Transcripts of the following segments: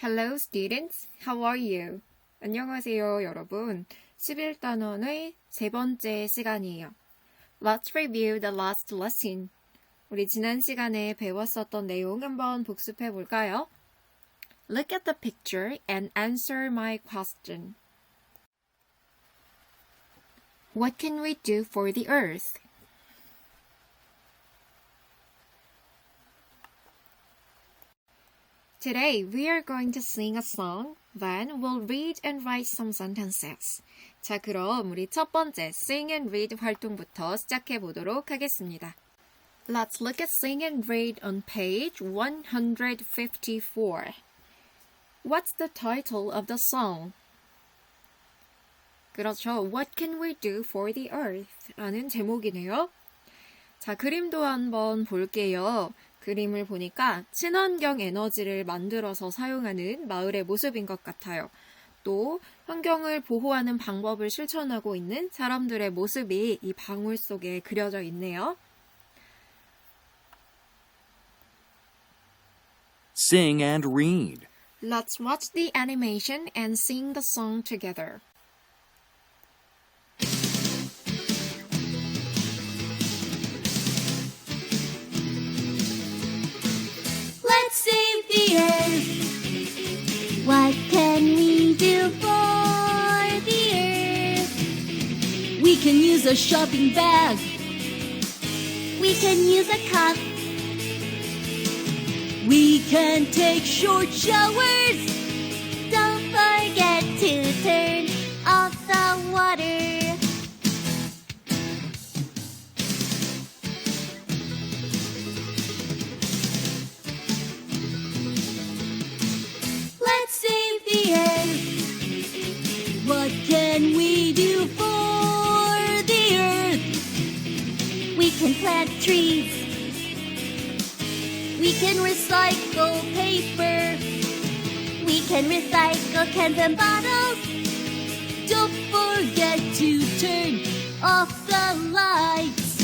Hello students, how are you? 안녕하세요 여러분. 11단원의 세 번째 시간이에요. Let's review the last lesson. 우리 지난 시간에 배웠었던 내용 한번 복습해 볼까요? Look at the picture and answer my question. What can we do for the earth? Today we are going to sing a song, then we'll read and write some sentences. 자, 그럼 우리 첫 번째 sing and read 활동부터 시작해 보도록 하겠습니다. Let's look at sing and read on page 154. What's the title of the song? 그렇죠. What can we do for the earth? 라는 제목이네요. 자, 그림도 한번 볼게요. 그림을 보니까 친환경 에너지를 만들어서 사용하는 마을의 모습인 것 같아요. 또 환경을 보호하는 방법을 실천하고 있는 사람들의 모습이 이 방울 속에 그려져 있네요. Sing and read. Let's watch the animation and sing the song together. Can use a shopping bag. We can use a cup. We can take short showers. Can plant trees. We can recycle paper. We can recycle cans and bottles. Don't forget to turn off the lights.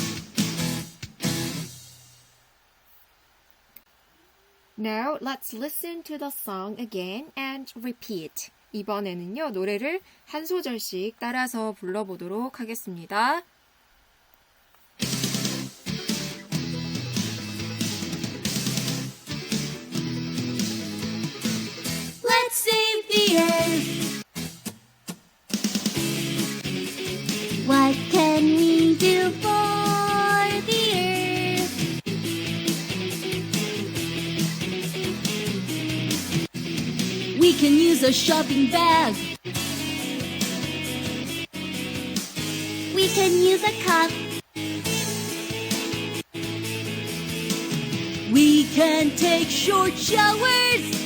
Now let's listen to the song again and repeat. 이번에는요, 노래를 한 소절씩 따라서 불러보도록 하겠습니다. Save the earth. What can we do for the earth? We can use a shopping bag. We can use a cup. We can take short showers.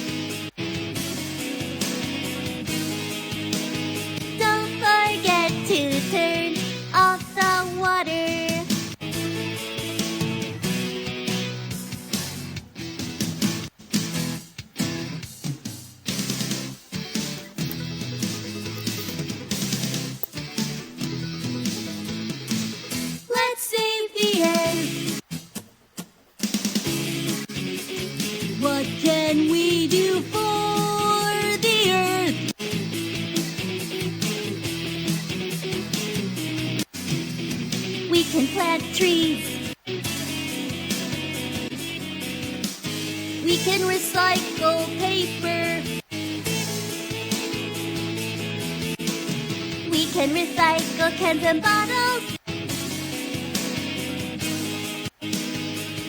can recycle cans and bottles.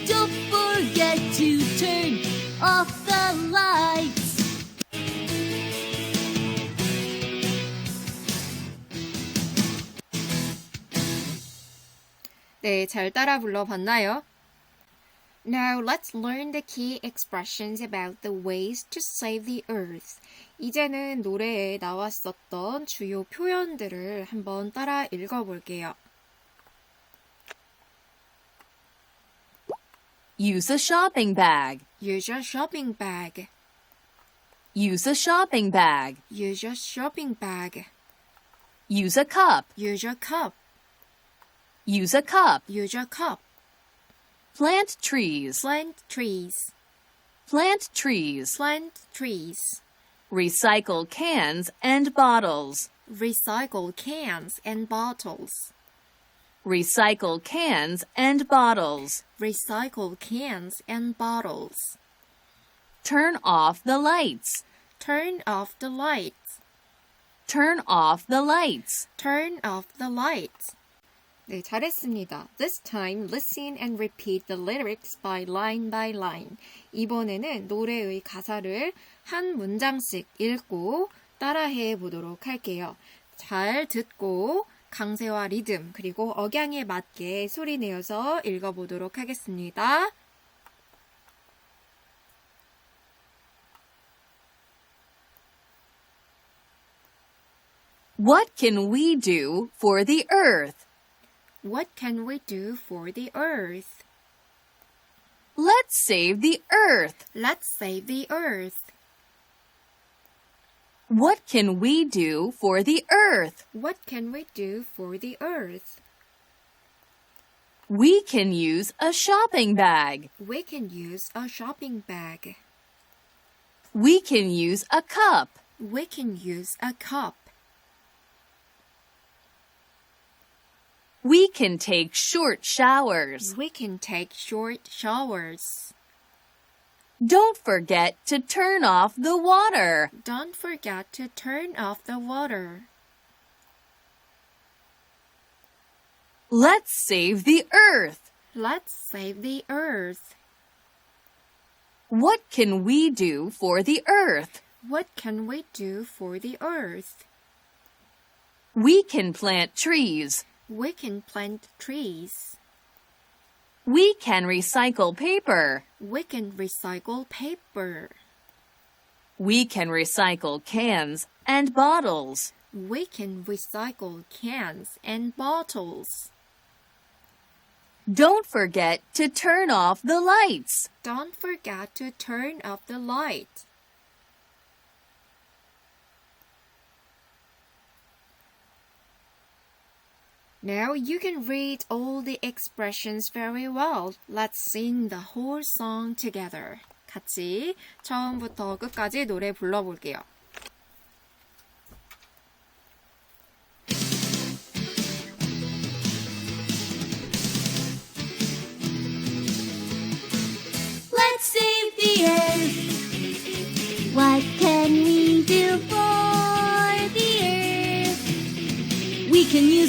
Don't forget to turn off the lights. 네, 잘 따라 불러봤나요? Now let's learn the key expressions about the ways to save the earth. 이제는 노래에 나왔었던 주요 표현들을 한번 따라 읽어볼게요. Use a shopping bag. Use your shopping bag. Use a shopping bag. Use your shopping bag. Use a cup. Use your cup. Use a cup. Use your cup. Plant trees. Plant trees. Plant trees. Plant trees. Recycle cans and bottles. recycle cans and bottles. Recycle cans and bottles. recycle cans and bottles. Turn off the lights. Turn off the lights. Turn off the lights. Turn off the lights. 네, 잘했습니다. This time, listen and repeat the lyrics by line by line. 이번에는 노래의 가사를 한 문장씩 읽고 따라해 보도록 할게요. 잘 듣고 강세와 리듬 그리고 억양에 맞게 소리 내어서 읽어보도록 하겠습니다. What can we do for the earth? What can we do for the earth? Let's save the earth. Let's save the earth. What can we do for the earth? What can we do for the earth? We can use a shopping bag. We can use a shopping bag. We can use a cup. We can use a cup. We can take short showers. We can take short showers. Don't forget to turn off the water. Don't forget to turn off the water. Let's save the earth. Let's save the earth. What can we do for the earth? What can we do for the earth? We can plant trees. We can plant trees. We can recycle paper. We can recycle paper. We can recycle cans and bottles. We can recycle cans and bottles. Don't forget to turn off the lights. Don't forget to turn off the light. Now you can read all the expressions very well. Let's sing the whole song together. 같이 처음부터 끝까지 노래 불러볼게요.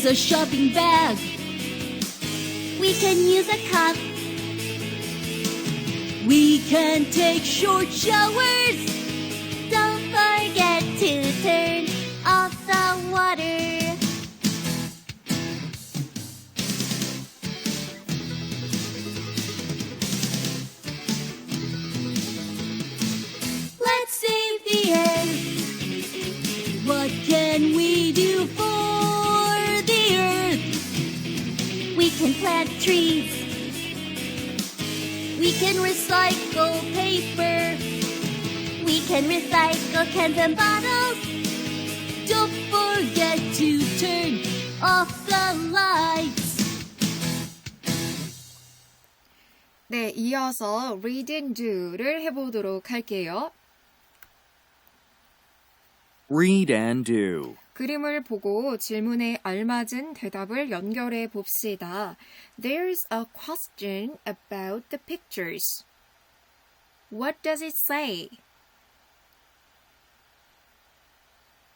Use a shopping bag. We can use a cup. We can take short showers. trees. We can recycle paper. We can recycle cans and bottles. Don't forget to turn off the lights. 네, 이어서 read and do를 해보도록 할게요. Read and do. 그림을 보고 질문에 알맞은 대답을 연결해 봅시다. There's a question about the pictures. What does it say?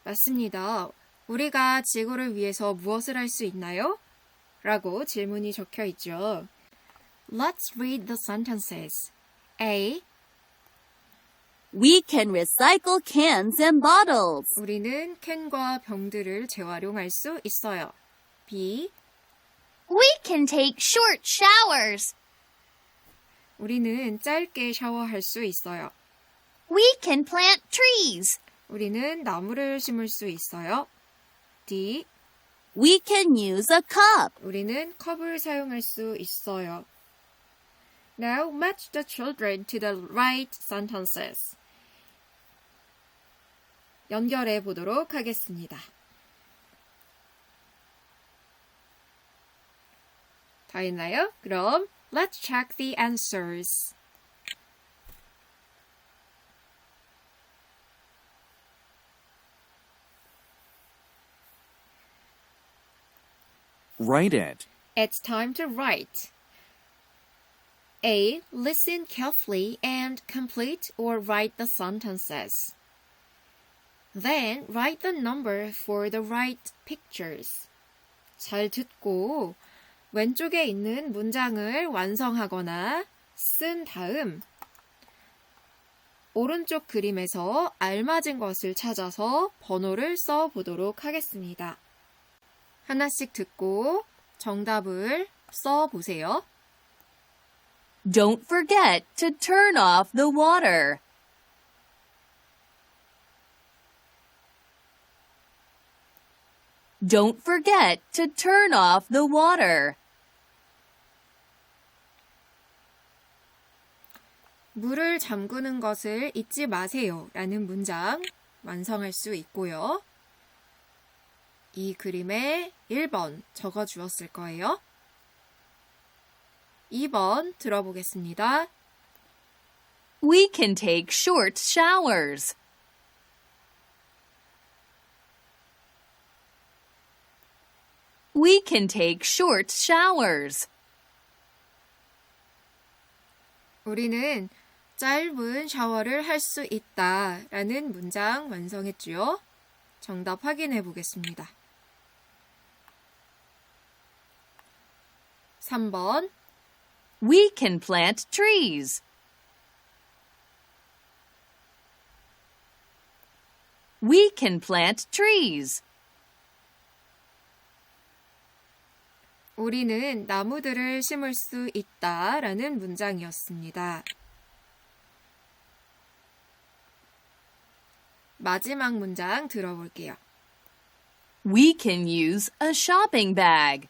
맞습니다. 우리가 지구를 위해서 무엇을 할 수 있나요? 라고 질문이 적혀 있죠. Let's read the sentences. A. We can recycle cans and bottles. 우리는 캔과 병들을 재활용할 수 있어요. B. We can take short showers. 우리는 짧게 샤워할 수 있어요. We can plant trees. 우리는 나무를 심을 수 있어요. D. We can use a cup. 우리는 컵을 사용할 수 있어요. Now match the children to the right sentences. 연결해 보도록 하겠습니다. 다 있나요? 그럼 let's check the answers. Write it. It's time to write. A. Listen carefully and complete or write the sentences. Then write the number for the right pictures. 잘 듣고 왼쪽에 있는 문장을 완성하거나 쓴 다음 오른쪽 그림에서 알맞은 것을 찾아서 번호를 써 보도록 하겠습니다. 하나씩 듣고 정답을 써 보세요. Don't forget to turn off the water. Don't forget to turn off the water. 물을 잠그는 것을 잊지 마세요. 라는 문장 완성할 수 있고요. 이 그림에 1번 적어 주었을 거예요. 2번 들어보겠습니다. We can take short showers. We can take short showers. 우리는 짧은 샤워를 할 수 있다. 라는 문장 완성했지요. 정답 확인해 보겠습니다. 3번. We can plant trees. We can plant trees. 우리는 나무들을 심을 수 있다. 라는 문장이었습니다. 마지막 문장 들어볼게요. We can use a shopping bag.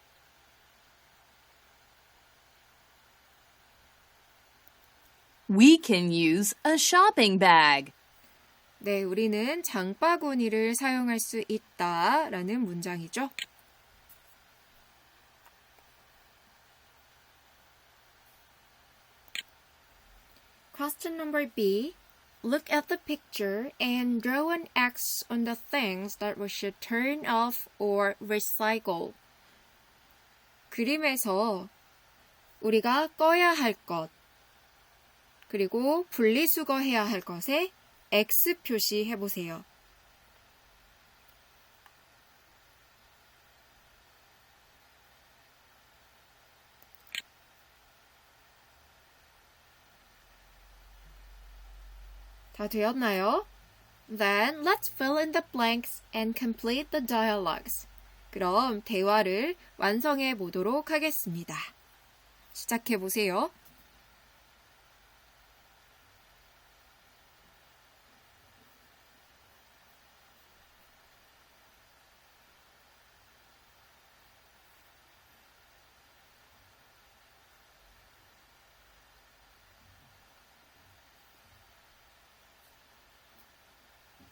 We can use a shopping bag. 네, 우리는 장바구니를 사용할 수 있다. 라는 문장이죠. Question number B. Look at the picture and draw an X on the things that we should turn off or recycle. 그림에서 우리가 꺼야 할 것, 그리고 분리수거해야 할 것에 X 표시해 보세요. 다 되었나요? Then let's fill in the blanks and complete the dialogues. 그럼 대화를 완성해 보도록 하겠습니다. 시작해 보세요.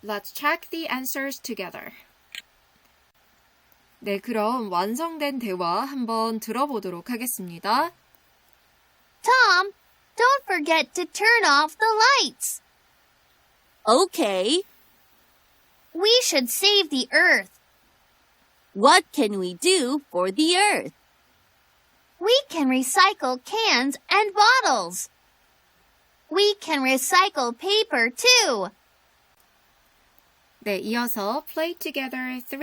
Let's check the answers together. 네, 그럼 완성된 대화 한번 들어보도록 하겠습니다. Tom, don't forget to turn off the lights. Okay, We should save the earth. what can we do for the earth? We can recycle cans and bottles. We can recycle paper too. 네, 이어서 Play Together 3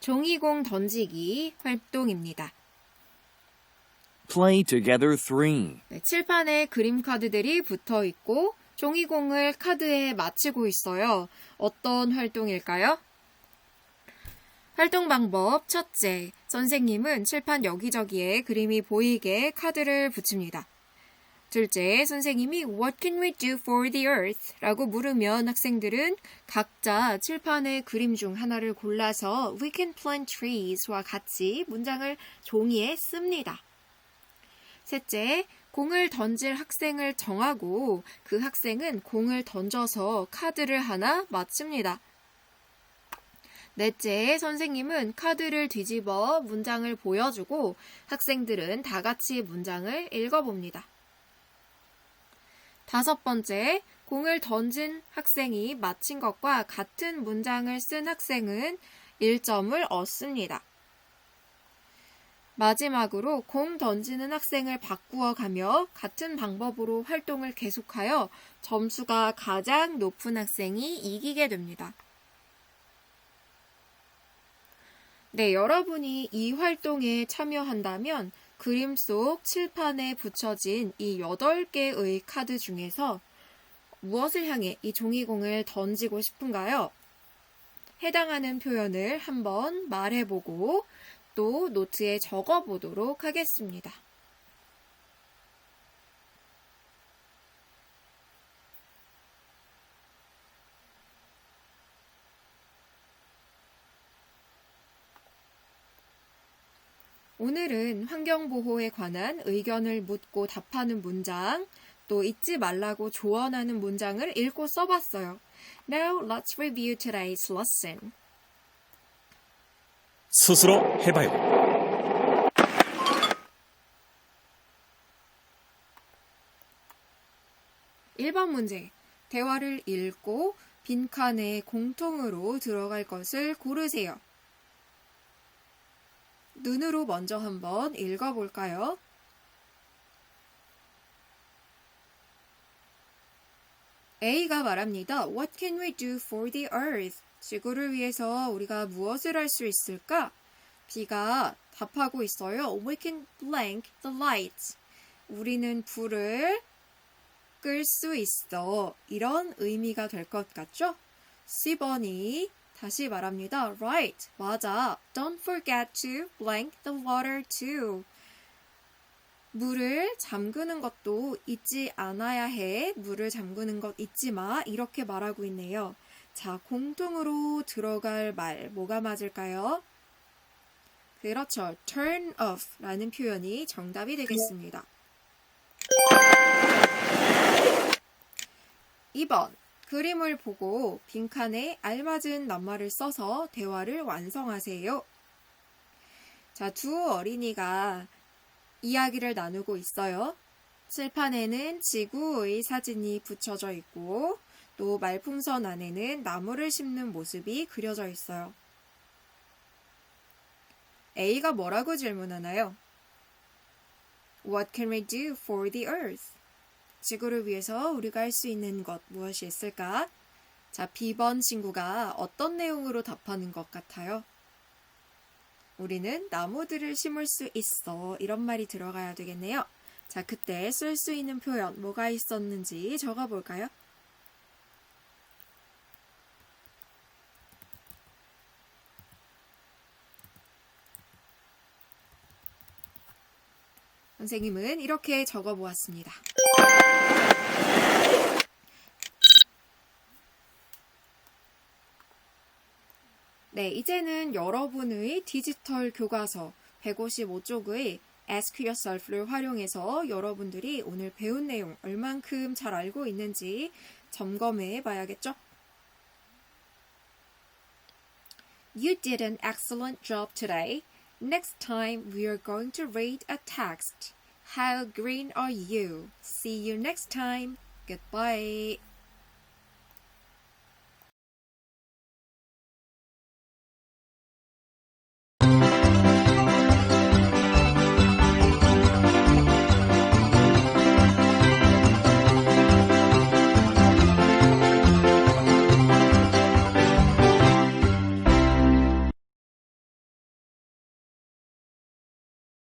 종이공 던지기 활동입니다. Play together 3. 네, 칠판에 그림 카드들이 붙어 있고 종이공을 카드에 맞히고 있어요. 어떤 활동일까요? 활동 방법 첫째, 선생님은 칠판 여기저기에 그림이 보이게 카드를 붙입니다. 둘째, 선생님이 What can we do for the earth? 라고 물으면 학생들은 각자 칠판의 그림 중 하나를 골라서 We can plant trees와 같이 문장을 종이에 씁니다. 셋째, 공을 던질 학생을 정하고 그 학생은 공을 던져서 카드를 하나 맞춥니다. 넷째, 선생님은 카드를 뒤집어 문장을 보여주고 학생들은 다 같이 문장을 읽어봅니다. 다섯 번째, 공을 던진 학생이 맞힌 것과 같은 문장을 쓴 학생은 1점을 얻습니다. 마지막으로 공 던지는 학생을 바꾸어 가며 같은 방법으로 활동을 계속하여 점수가 가장 높은 학생이 이기게 됩니다. 네, 여러분이 이 활동에 참여한다면 그림 속 칠판에 붙여진 이 8개의 카드 중에서 무엇을 향해 이 종이공을 던지고 싶은가요? 해당하는 표현을 한번 말해보고 또 노트에 적어보도록 하겠습니다. 오늘은 환경보호에 관한 의견을 묻고 답하는 문장, 또 잊지 말라고 조언하는 문장을 읽고 써봤어요. Now let's review today's lesson. 스스로 해봐요. 일 번 문제. 대화를 읽고 빈칸에 공통으로 들어갈 것을 고르세요. 눈으로 먼저 한번 읽어볼까요? A가 말합니다. What can we do for the earth? 지구를 위해서 우리가 무엇을 할 수 있을까? B가 답하고 있어요. We can blank the lights. 우리는 불을 끌 수 있어. 이런 의미가 될 것 같죠? C번이 다시 말합니다. Right. 맞아. Don't forget to blank the water too. 물을 잠그는 것도 잊지 않아야 해. 물을 잠그는 것 잊지 마. 이렇게 말하고 있네요. 자, 공통으로 들어갈 말, 뭐가 맞을까요? 그렇죠. turn off 라는 표현이 정답이 되겠습니다. 2번. 그림을 보고 빈칸에 알맞은 낱말을 써서 대화를 완성하세요. 자, 두 어린이가 이야기를 나누고 있어요. 칠판에는 지구의 사진이 붙여져 있고, 또 말풍선 안에는 나무를 심는 모습이 그려져 있어요. A가 뭐라고 질문하나요? What can we do for the earth? 지구를 위해서 우리가 할 수 있는 것 무엇이 있을까? 자, B번 친구가 어떤 내용으로 답하는 것 같아요? 우리는 나무들을 심을 수 있어. 이런 말이 들어가야 되겠네요. 자, 그때 쓸 수 있는 표현 뭐가 있었는지 적어 볼까요? 선생님은 이렇게 적어 보았습니다. 네, 이제는 여러분의 디지털 교과서 155쪽의 Ask Yourself를 활용해서 여러분들이 오늘 배운 내용 얼만큼 잘 알고 있는지 점검해 봐야겠죠? You did an excellent job today. Next time we are going to read a text. How green are you? See you next time. Goodbye.